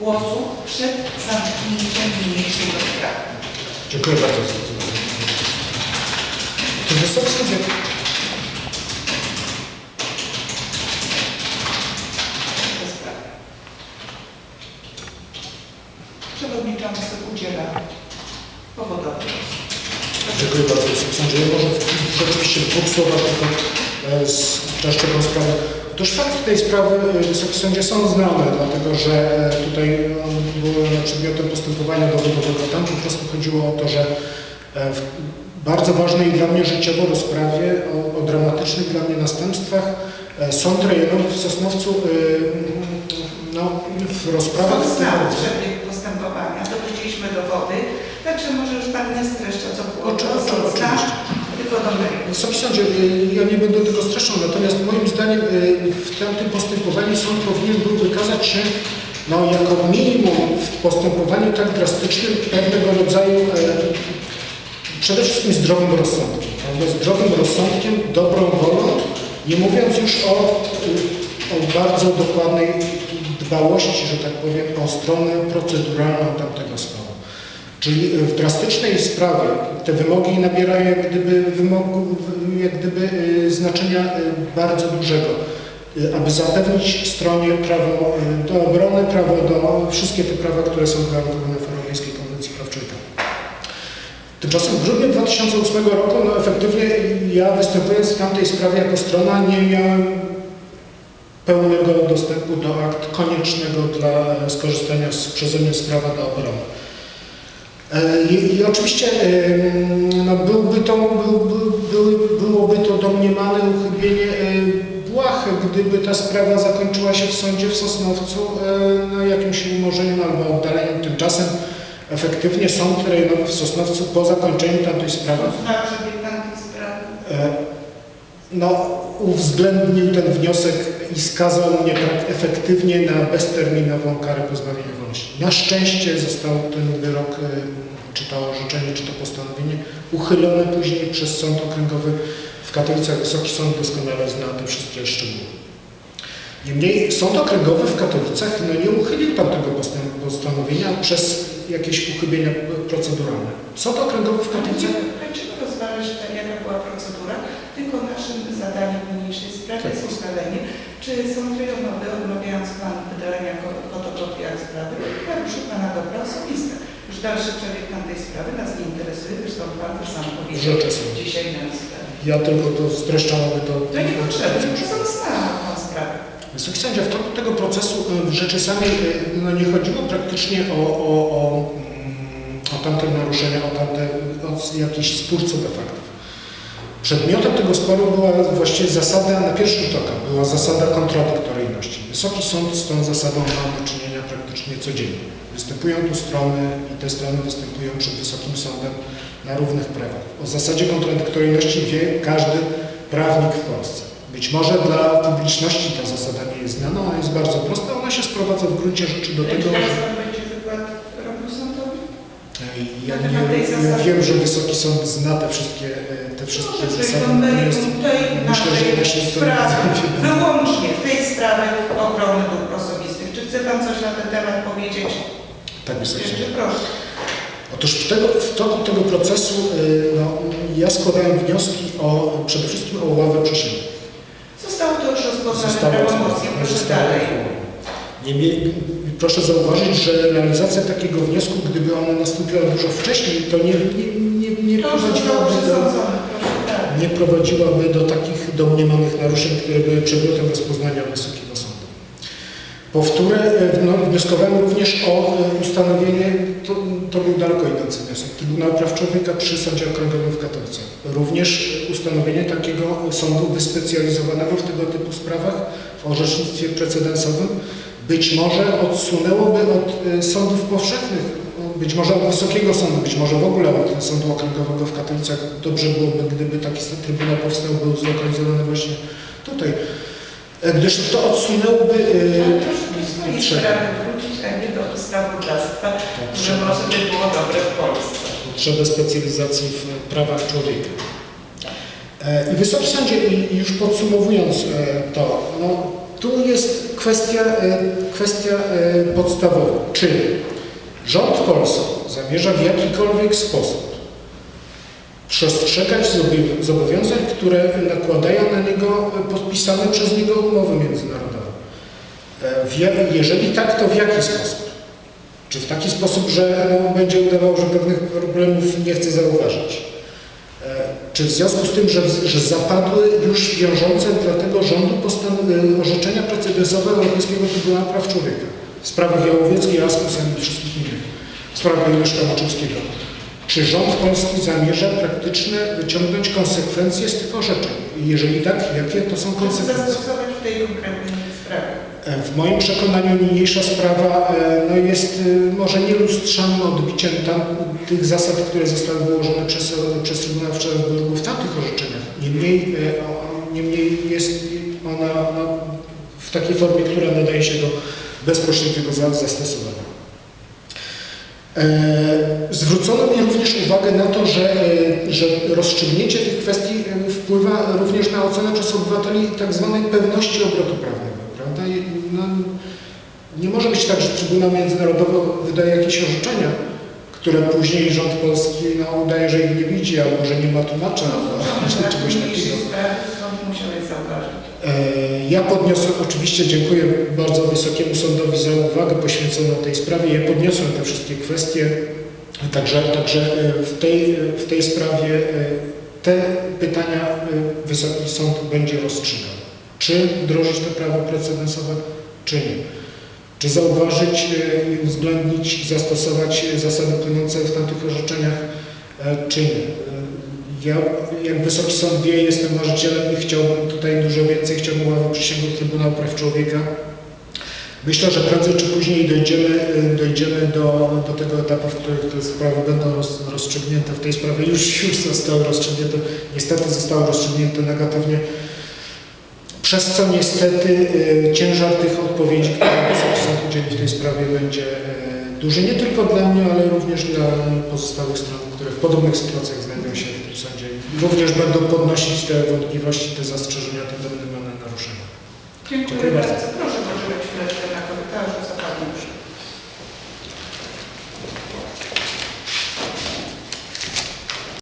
głosu przed zamknięciem niniejszej rozprawy. Dziękuję bardzo. Czy Wysoki Sądzie. Przewodniczący udziela powodowy. Dziękuję bardzo Sądzie. Może rzeczywiście w dwóch słowach tylko e, streszczę tę sprawę. Otóż fakt tej sprawy Wysoki Sądzie są znane, dlatego że tutaj były przedmiotem postępowania dowodowego. Tam po prostu chodziło o to, że e, w bardzo ważnej dla mnie życiowo rozprawie o, o dramatycznych dla mnie następstwach e, Sąd Rejonowy w Sosnowcu e, no, w rozprawach Sąd znał przebieg postępowania, dowiedzieliśmy dowody, także może już Pan nie streszcza, co było. Oczy- oczy- oczywiście. Meritum. Wysoki sądzie, y, ja nie będę tego streszczał, natomiast moim zdaniem y, w tamtym postępowaniu sąd powinien był wykazać się no, jako minimum w postępowaniu tak drastycznym pewnego rodzaju e, przede wszystkim zdrowym rozsądkiem. Prawda? Zdrowym rozsądkiem, dobrą wolą, nie mówiąc już o, y, o bardzo dokładnej dbałości, że tak powiem, o stronę proceduralną tamtego sprawy. Czyli w drastycznej sprawie te wymogi nabierają jak gdyby, wymogu, jak gdyby y, znaczenia y, bardzo dużego, y, aby zapewnić stronie prawo do obrony, prawo do wszystkie te prawa, które są gwarantowane w Europejskiej Konwencji Praw Człowieka. Tymczasem w grudniu 2008 roku, no efektywnie ja występując w tamtej sprawie jako strona nie miałem pełnego dostępu do akt koniecznego dla skorzystania z przeze mnie z prawa do obrony. E, I, i oczywiście em, no, byłby to, był, był, byłoby to domniemane uchybienie e, błahe, gdyby ta sprawa zakończyła się w sądzie w Sosnowcu e, na jakimś umorzeniem albo oddaleniem. Tymczasem efektywnie sąd rejonowy w Sosnowcu po zakończeniu tamtej sprawy. E, no, uwzględnił ten wniosek i skazał mnie tak efektywnie na bezterminową karę pozbawienia wolności. Na szczęście został ten wyrok, e, czy to orzeczenie, czy to postanowienie uchylone później przez Sąd Okręgowy w Katowicach. Wysoki Sąd doskonale zna te wszystkie szczegóły. Niemniej Sąd Okręgowy w Katowicach no, nie uchylił tamtego postę- postanowienia przez jakieś uchybienia proceduralne. Sąd Okręgowy w Katowicach Dlaczego rozważasz, tak, jaka była procedura? Tylko naszym zadaniem w niniejszej sprawie Tak. jest ustalenie, czy sąd rejonowy, odmawiając Pan wydalenia ko- fotokopii akt sprawy, naruszył Pana dobra osobiste. Już dalszy przebieg tamtej sprawy nas nie interesuje, zresztą Pan też sam powiedział dzisiaj na sprawie. Ja tylko to streszczam, aby to... To nie potrzeba, tylko sąd zna Pan sprawę. Wysoki sędzia, w toku tego procesu y, w rzeczy samej y, no, nie chodziło praktycznie o, o, o, mm, o tamte naruszenia, o tamte, o jakiś spór co do faktów. Przedmiotem tego sporu była właściwie zasada, na pierwszy rzut oka, była zasada kontradyktoryjności. Wysoki Sąd z tą zasadą ma do czynienia praktycznie codziennie. Występują tu strony i te strony występują przed Wysokim Sądem na równych prawach. O zasadzie kontradyktoryjności wie każdy prawnik w Polsce. Być może dla publiczności ta zasada nie jest znana, ona jest bardzo prosta, ona się sprowadza w gruncie rzeczy do tego, że Pan będzie wykład robił sądowi? Ja, nie, ja wiem, że Wysoki Sąd zna te wszystkie, e, te wszystkie Proszę, zasady. to natomiast Myślę, że ja się z tym sprawy, wyłącznie w tej sprawie ochrony dóbr osobistych. Czy chce Pan coś na ten temat powiedzieć? Tak, Wysoki Jeszcze Sąd. proszę. Otóż w, tego, w toku tego procesu y, no, ja składałem wnioski o, przede wszystkim o ławę przysięgłych. Zostało to już rozpoznane prawomocnie, proszę dalej. Niemniej proszę zauważyć, że realizacja takiego wniosku, gdyby ona nastąpiła dużo wcześniej, to nie, nie, nie, nie, prowadziłaby, do, dalej. nie prowadziłaby do takich domniemanych naruszeń, które były przedmiotem rozpoznania Wysokiego Sądu. Powtórę e, no, wnioskowałem również o e, ustanowienie, to, to był daleko idący wniosek, Trybunału Praw Człowieka przy Sądzie Okręgowym w Katowicach. Również ustanowienie takiego sądu wyspecjalizowanego w tego typu sprawach w orzecznictwie precedensowym być może odsunęłoby od e, sądów powszechnych, być może od Wysokiego Sądu, być może w ogóle od Sądu Okręgowego w Katowicach. Dobrze byłoby, gdyby taki Trybunał powstał, był zlokalizowany właśnie tutaj. E, Gdyż to odsunęłoby do swojej potrzeby. sprawy wrócić, a nie do ustawodawstwa, które może by było dobre w Polsce. potrzebę specjalizacji w prawach człowieka. E, I Wysoki Sądzie, już podsumowując e, to, no, tu jest kwestia, e, kwestia e, podstawowa. Czy rząd polski zamierza w jakikolwiek sposób przestrzegać zobow- zobowiązań, które nakładają na niego e, podpisane przez niego umowy międzynarodowe? Jeżeli tak, to w jaki sposób? Czy w taki sposób, że będzie udawał, że pewnych problemów nie chce zauważyć? Czy w związku z tym, że, że zapadły już wiążące dla tego rządu e, orzeczenia precedensowe Europejskiego Trybunału Praw Człowieka w sprawach Jałowieckiej, Askusa i wszystkich innych, w sprawach Leszka Maczewskiego? Czy rząd polski zamierza praktyczne wyciągnąć konsekwencje z tych orzeczeń? I Jeżeli tak, jakie to są Żeby konsekwencje? Tej konkretnej sprawie. W moim przekonaniu niniejsza sprawa e, no jest e, może nie lustrzanym odbiciem tam, tych zasad, które zostały wyłożone przez, przez Trybunał w Strasburgu w tamtych orzeczeniach. Niemniej, e, niemniej jest ona no, w takiej formie, która nadaje się do bezpośredniego za- zastosowania. Zwrócono mi również uwagę na to, że, że rozstrzygnięcie tych kwestii wpływa również na ocenę przez obywateli tak zwanej pewności obrotu prawnego. Prawda? I, No, nie może być tak, że Trybunał Międzynarodowy wydaje jakieś orzeczenia, które później rząd polski no, udaje, że ich nie widzi, albo że nie ma tłumacza, albo Tak, czegoś takiego. Niniejszej sprawy sąd musiał je zauważyć. E, Ja podniosłem, oczywiście dziękuję bardzo Wysokiemu Sądowi za uwagę poświęconą tej sprawie. Ja podniosłem te wszystkie kwestie, także, także e, w, tej, w tej sprawie e, te pytania e, Wysoki Sąd będzie rozstrzygał. Czy wdrożyć to prawo precedensowe, czy nie. Czy zauważyć e, i uwzględnić, i zastosować zasady płynące w tamtych orzeczeniach, e, czy nie. E, Ja, jak Wysoki Sąd wie, jestem marzycielem i chciałbym tutaj dużo więcej, chciałbym ławy przysięgłych Trybunału Praw Człowieka. Myślę, że prędzej czy później dojdziemy, y, dojdziemy do, do tego etapu, w którym te sprawy będą roz, rozstrzygnięte. W tej sprawie już, już zostały rozstrzygnięte, niestety zostały rozstrzygnięte negatywnie, przez co niestety y, ciężar tych odpowiedzi, które Sąd udzieli w tej sprawie będzie y, duży nie tylko dla mnie, ale również dla pozostałych stron, które w podobnych sytuacjach znajdują się w tym sądzie. I Również będą podnosić te wątpliwości, te zastrzeżenia, te domniemane naruszenia. Dziękuję Dziękuję bardzo. bardzo. покажется.